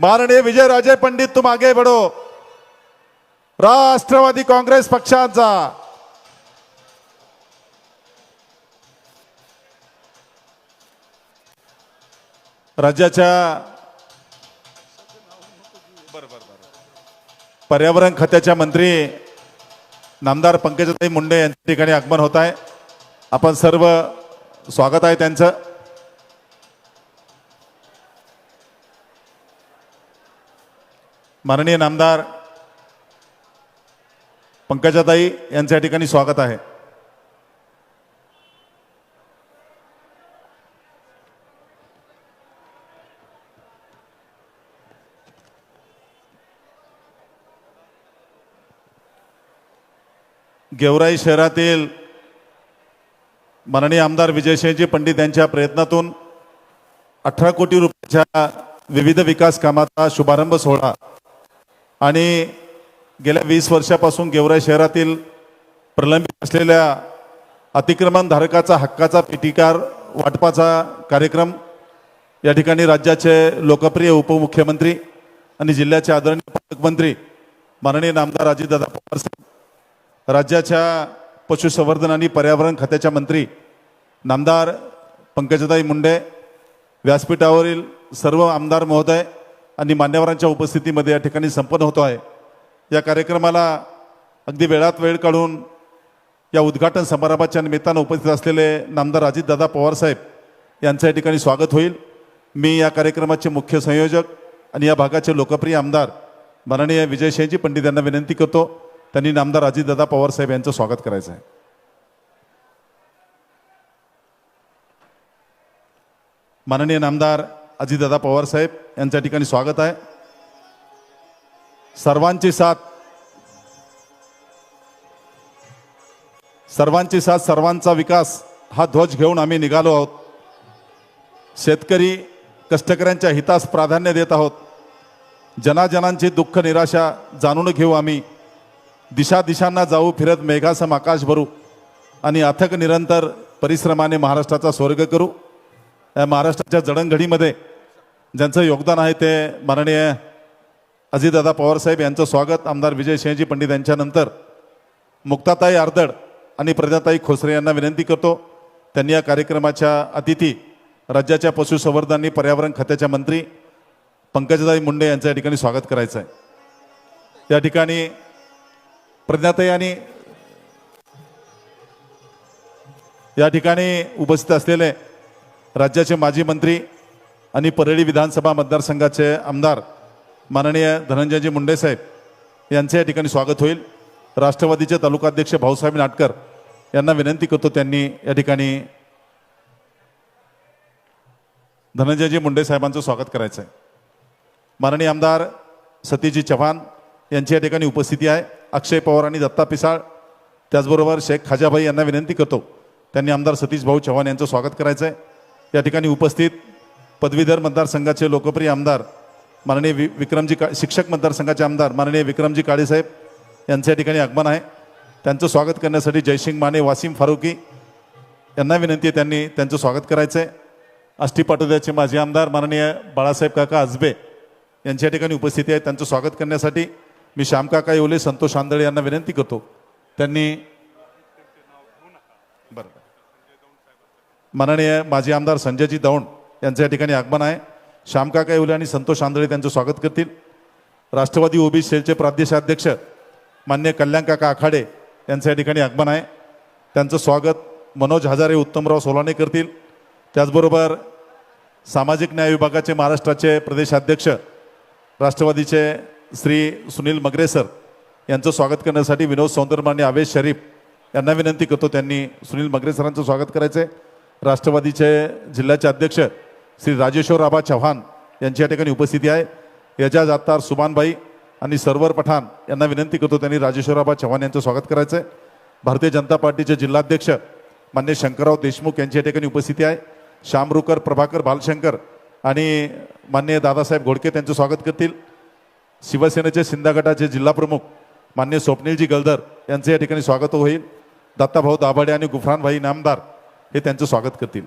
माननीय विजयराजे पंडित तू मागे बढ़ो। राष्ट्रवादी काँग्रेस पक्षाचा। राज्याच्या पर्यावरण खात्याच्या मंत्री नामदार पंकजाताई मुंडे यांच्या ठिकाणी आगमन होत आहे. आपण सर्व स्वागत आहे त्यांचं. माननीय नामदार पंकजाताई यांच्या ठिकाणी स्वागत आहे. गेवराई शहरातील माननीय आमदार विजयसिंहजी पंडित यांच्या प्रयत्नातून अठरा कोटी रुपयाच्या विविध विकास कामाचा शुभारंभ सोहळा आणि गेल्या वीस वर्षापासून गेवराई शहरातील प्रलंबित असलेल्या अतिक्रमणधारकाचा हक्काचा पिटिकार वाटपाचा कार्यक्रम या ठिकाणी राज्याचे लोकप्रिय उपमुख्यमंत्री आणि जिल्ह्याचे आदरणीय पालकमंत्री माननीय नामदार अजितदादा पवार साहेब राज्याच्या पशुसंवर्धन आणि पर्यावरण खात्याच्या मंत्री नामदार पंकजदाई मुंडे व्यासपीठावरील सर्व आमदार महोदय आणि मान्यवरांच्या उपस्थितीमध्ये या ठिकाणी संपन्न होतो आहे. या कार्यक्रमाला अगदी वेळात वेळ काढून या उद्घाटन समारंभाच्या निमित्तानं उपस्थित असलेले नामदार अजितदादा पवारसाहेब यांचं या ठिकाणी स्वागत होईल. मी या कार्यक्रमाचे मुख्य संयोजक आणि या भागाचे लोकप्रिय आमदार माननीय शेजी पंडित यांना विनंती करतो. त्यांनी नामदार अजितदादा पवारसाहेब यांचं स्वागत करायचं आहे माननीय नामदार अजितदादा पवार साहेब यांच्या ठिकाणी स्वागत आहे. सर्वांची साथ सर्वांची साथ सर्वांचा विकास हा ध्वज घेऊन आम्ही निघालो आहोत. शेतकरी कष्टकऱ्यांच्या हितास प्राधान्य देत आहोत. जनाजनांची दुःख निराशा जाणून घेऊ आम्ही. दिशा दिशांना जाऊ फिरत मेघासम आकाश भरू आणि अथक निरंतर परिश्रमाने महाराष्ट्राचा स्वर्ग करू. या महाराष्ट्राच्या जडणघडीमध्ये ज्यांचं योगदान आहे ते माननीय अजितदादा पवारसाहेब यांचं स्वागत. आमदार विजय सिंहजी पंडित यांच्यानंतर मुक्ताताई आर्दड आणि प्रजाताई खोसरे यांना विनंती करतो. त्यांनी या कार्यक्रमाच्या अतिथी राज्याच्या पशुसंवर्धन आणि पर्यावरण खात्याच्या मंत्री पंकजदाई मुंडे यांचं या ठिकाणी स्वागत करायचं आहे या ठिकाणी प्रज्ञाताई आणि या ठिकाणी उपस्थित असलेले राज्याचे माजी मंत्री आणि परळी विधानसभा मतदारसंघाचे आमदार माननीय धनंजयजी मुंडे साहेब यांचे या ठिकाणी स्वागत होईल. राष्ट्रवादीचे तालुकाध्यक्ष भाऊसाहेब नाटकर यांना विनंती करतो त्यांनी या ठिकाणी धनंजयजी मुंडे साहेबांचं स्वागत करायचं आहे माननीय आमदार सतीजी चव्हाण यांची या ठिकाणी उपस्थिती आहे. अक्षय पवार आणि दत्ता पिसाळ. त्याचबरोबर शेख खाजाभाई यांना विनंती करतो. त्यांनी आमदार सतीश भाऊ चव्हाण यांचं स्वागत करायचं आहे या ठिकाणी उपस्थित पदवीधर मतदारसंघाचे लोकप्रिय आमदार माननीय वि विक्रमजी का शिक्षक मतदारसंघाचे आमदार माननीय विक्रमजी काळेसाहेब यांचं या ठिकाणी आगमन आहे. त्यांचं स्वागत करण्यासाठी जयसिंग माने वासिम फारुकी यांना विनंती आहे त्यांनी त्यांचं स्वागत करायचं आहे आष्टी पाटोद्याचे माजी आमदार माननीय बाळासाहेब काका आजबे यांच्या ठिकाणी उपस्थिती आहे. त्यांचं स्वागत करण्यासाठी मी श्यामकाका येवले संतोष आंधळे यांना विनंती करतो. त्यांनी बरं. माननीय माजी आमदार संजयजी दौंड यांचं या ठिकाणी आगमन आहे. श्यामकाका येवले आणि संतोष आंधळे त्यांचं स्वागत करतील. राष्ट्रवादी ओबी सेलचे प्रादेशाध्यक्ष मान्य कल्याणकाका आखाडे यांचं या ठिकाणी आगमन आहे. त्यांचं स्वागत मनोज हजारे उत्तमराव सोलाने करतील. त्याचबरोबर सामाजिक न्याय विभागाचे महाराष्ट्राचे प्रदेशाध्यक्ष राष्ट्रवादीचे श्री सुनील मगरे सर यांचं स्वागत करण्यासाठी विनोद सौंदरमाने आणि आवेश शरीफ यांना विनंती करतो त्यांनी सुनील मगरे सरांचं स्वागत करायचं. आहे राष्ट्रवादीचे जिल्ह्याचे अध्यक्ष श्री राजेश्वर आबा चव्हाण यांची या ठिकाणी उपस्थिती आहे. यजा जातार सुमानबाई आणि सरवर पठाण यांना विनंती करतो त्यांनी राजेश्वर आबा चव्हाण यांचं स्वागत करायचं. आहे भारतीय जनता पार्टीचे जिल्हाध्यक्ष मान्य शंकरराव देशमुख यांची या ठिकाणी उपस्थिती आहे. श्यामरुकर प्रभाकर भालशंकर आणि मान्य दादासाहेब घोडके त्यांचं स्वागत करतील. शिवसेनेचे सिंधा गटाचे जिल्हाप्रमुख मान्य स्वप्नीलजी गलदर यांचं या ठिकाणी स्वागत होईल. दत्ताभाऊ दाभाडे आणि गुफरानभाई नामदार हे त्यांचं स्वागत करतील.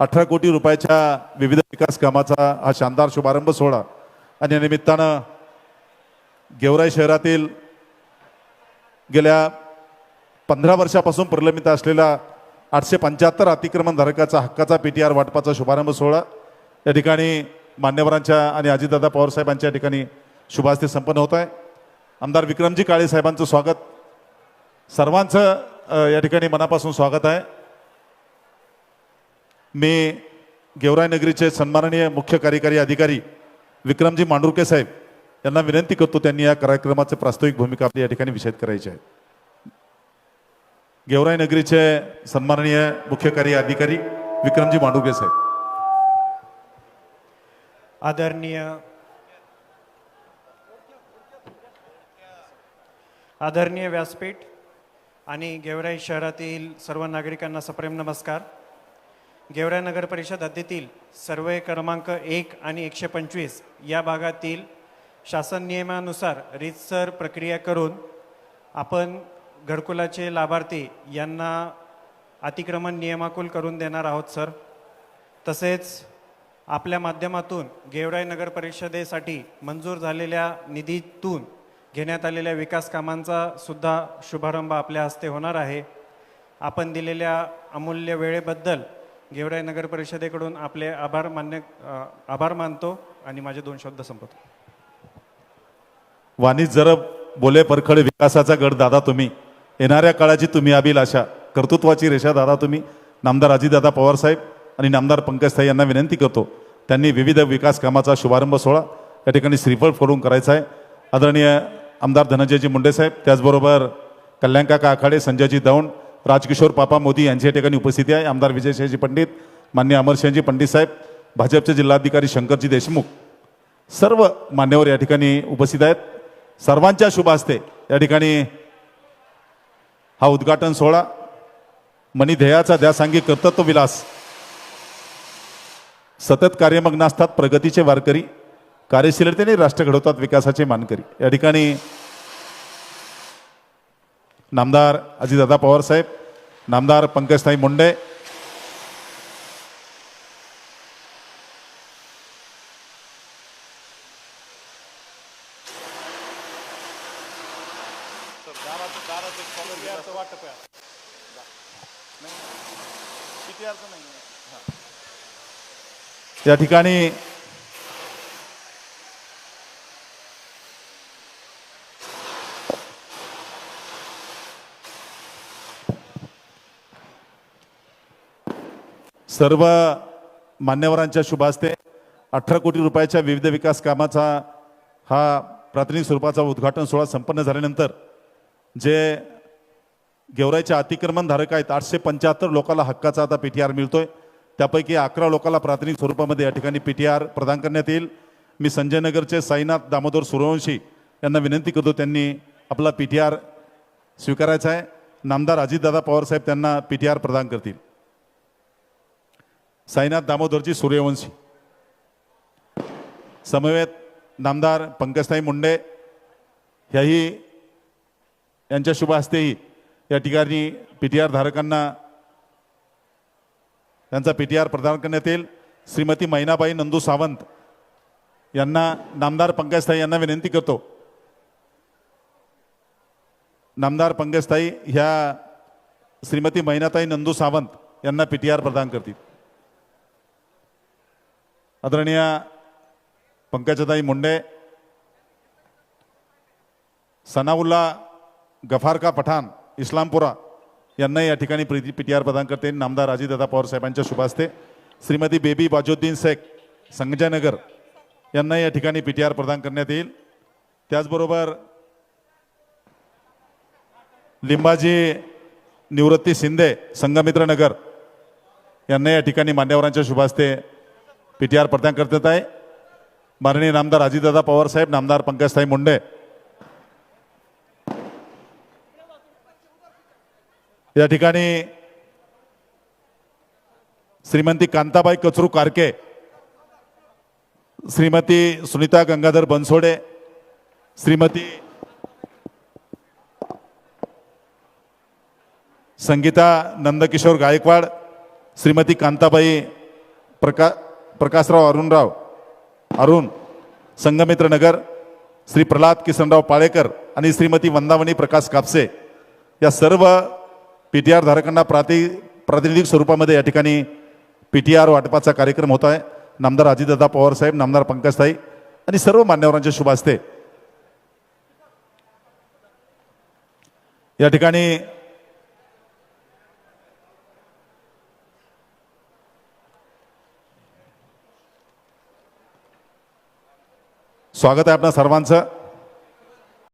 अठरा कोटी रुपयाच्या विविध विकास कामाचा हा शानदार शुभारंभ सोहळा आणि या निमित्तानं गेवराई शहरातील गेल्या पंधरा वर्षापासून प्रलंबित असलेला आठशे पंच्याहत्तर अतिक्रमणधारकाचा हक्काचा पी टी आर वाटपाचा शुभारंभ सोहळा या ठिकाणी मान्यवरांच्या आणि अजितदादा पवारसाहेबांच्या ठिकाणी ठिकाणी शुभास्ते संपन्न होत आहे. आमदार विक्रमजी काळे साहेबांचं स्वागत. सर्वांचं या ठिकाणी मनापासून स्वागत आहे. मी गेवराय नगरीचे सन्माननीय मुख्य कार्यकारी अधिकारी विक्रमजी मांडुरके साहेब यांना विनंती करतो त्यांनी या कार्यक्रमाचे प्रास्ताविक भूमिका आपली या ठिकाणी विषद करायची आहे. गेवराई नगरीचे सन्माननीय मुख्य कार्य अधिकारी विक्रमजी मांडुरके साहेब. आदरणीय आदरणीय व्यासपीठ आणि गेवराई शहरातील सर्व नागरिकांना सप्रेम नमस्कार. गेवराई नगर परिषद हद्दीतील सर्वे क्रमांक एक आणि एकशे पंचवीस या भागातील शासन नियमानुसार रीतसर प्रक्रिया करून आपण घरकुलाचे लाभार्थी यांना अतिक्रमण नियमाकुल करून देणार आहोत सर. तसेच आपल्या माध्यमातून गेवराई नगर परिषदेसाठी मंजूर झालेल्या निधीतून घेण्यात आलेल्या विकास कामांचा सुद्धा शुभारंभ आपल्या हस्ते होणार आहे. आपण दिलेल्या अमूल्य वेळेबद्दल गेवराई नगर परिषदेकडून आपले आभार मान्य आभार मानतो आणि माझे दोन शब्द संपवतो. वाणी जरब बोले परखड विकासाचा गड दादा तुम्ही. येणाऱ्या काळाची तुम्ही अभिलाषा कर्तृत्वाची रेषा दादा तुम्ही. नामदार अजितदादा पवार साहेब आणि नामदार पंकजताई यांना विनंती करतो. त्यांनी विविध विकास कामाचा शुभारंभ सोहळा या ठिकाणी श्रीफळ फोडून करायचा आहे. आदरणीय आमदार धनंजयजी मुंडे साहेब त्याचबरोबर कल्याणकाका आखाडे संजयजी दौंड राजकिशोर पापा मोदी यांची या ठिकाणी उपस्थिती आहे. आमदार विजयशयजी पंडित मान्य अमरसिंहजी पंडित साहेब भाजपचे जिल्हाधिकारी शंकरजी देशमुख सर्व मान्यवर या ठिकाणी उपस्थित आहेत. सर्वांच्या शुभ हस्ते या ठिकाणी हा उद्घाटन सोहळा मणिध्येयाचा ध्येयाचा द्यासांगी कर्तत्व विलास सतत कार्यमग्न असतात प्रगतीचे वारकरी. कार्यशीलतेने राष्ट्र घडवतात विकासाचे मानकरी. या ठिकाणी नामदार अजितदादा पवार साहेब नामदार पंकजताई मुंडे या ठिकाणी सर्व मान्यवरांच्या शुभास्ते. अठरा कोटी रुपयाच्या विविध विकास कामाचा हा प्राथमिक स्वरूपाचा उद्घाटन सोहळा संपन्न झाल्यानंतर जे गेवराईच्या अतिक्रमणधारक आहेत आठशे पंच्याहत्तर लोकांना हक्काचा आता पी टी आर मिळतोय. त्यापैकी अकरा लोकांना प्राथमिक स्वरूपामध्ये या ठिकाणी पी टी आर प्रदान करण्यात येईल. मी संजय नगरचे साईनाथ दामोदर सूर्यवंशी यांना विनंती करतो त्यांनी आपला पी टी आर स्वीकारायचा आहे. नामदार अजितदादा पवारसाहेब त्यांना पी टी आर प्रदान करतील. साईनाथ दामोदरजी सूर्यवंशी. समवेत नामदार पंकजताई मुंडे ह्याही यांच्या शुभ हस्तेही या ठिकाणी पी टी आर धारकांना त्यांचा पी टी आर प्रदान करण्यात येईल. श्रीमती मैनाबाई नंदू सावंत यांना नामदार पंकजताई यांना विनंती करतो. नामदार पंकजताई ह्या श्रीमती मैनाताई नंदू सावंत यांना पी टी आर प्रदान करतील. आदरणीय पंकजताई मुंडे सनाउल्ला गफारका पठाण इस्लामपुरा यांना या ठिकाणी प्रीती पी टी आर प्रदान करते. नामदार अजितदादा पवार साहेबांच्या शुभ श्रीमती बेबी बाजुद्दीन शेख संजयनगर यांना या ठिकाणी पी टी आर प्रदान करण्यात येईल. त्याचबरोबर लिंबाजी निवृत्ती शिंदे संगमित्रनगर यांना या ठिकाणी मान्यवरांच्या शुभासते पी टी आर प्रदान आहे माननीय नामदार अजितदादा पवारसाहेब नामदार पंकजताई मुंडे. या ठिकाणी श्रीमंती कांताबाई कचरू कारके श्रीमती सुनीता गंगाधर बनसोडे श्रीमती संगीता नंदकिशोर गायकवाड श्रीमती कांताबाई प्रका प्रकाशराव अरुणराव अरुण संगमित्र नगर श्री प्रल्हाद किसनराव पाळेकर आणि श्रीमती वंदावणी प्रकाश कापसे या सर्व पी टी आर धारकांना प्राति प्रातिनिधिक स्वरूपामध्ये या ठिकाणी पी टी आर वाटपाचा कार्यक्रम होत आहे. नामदार अजितदादा पवार साहेब नामदार पंकजताई आणि सर्व मान्यवरांचे शुभ असते या ठिकाणी स्वागत आहे आपणा सर्वांचं.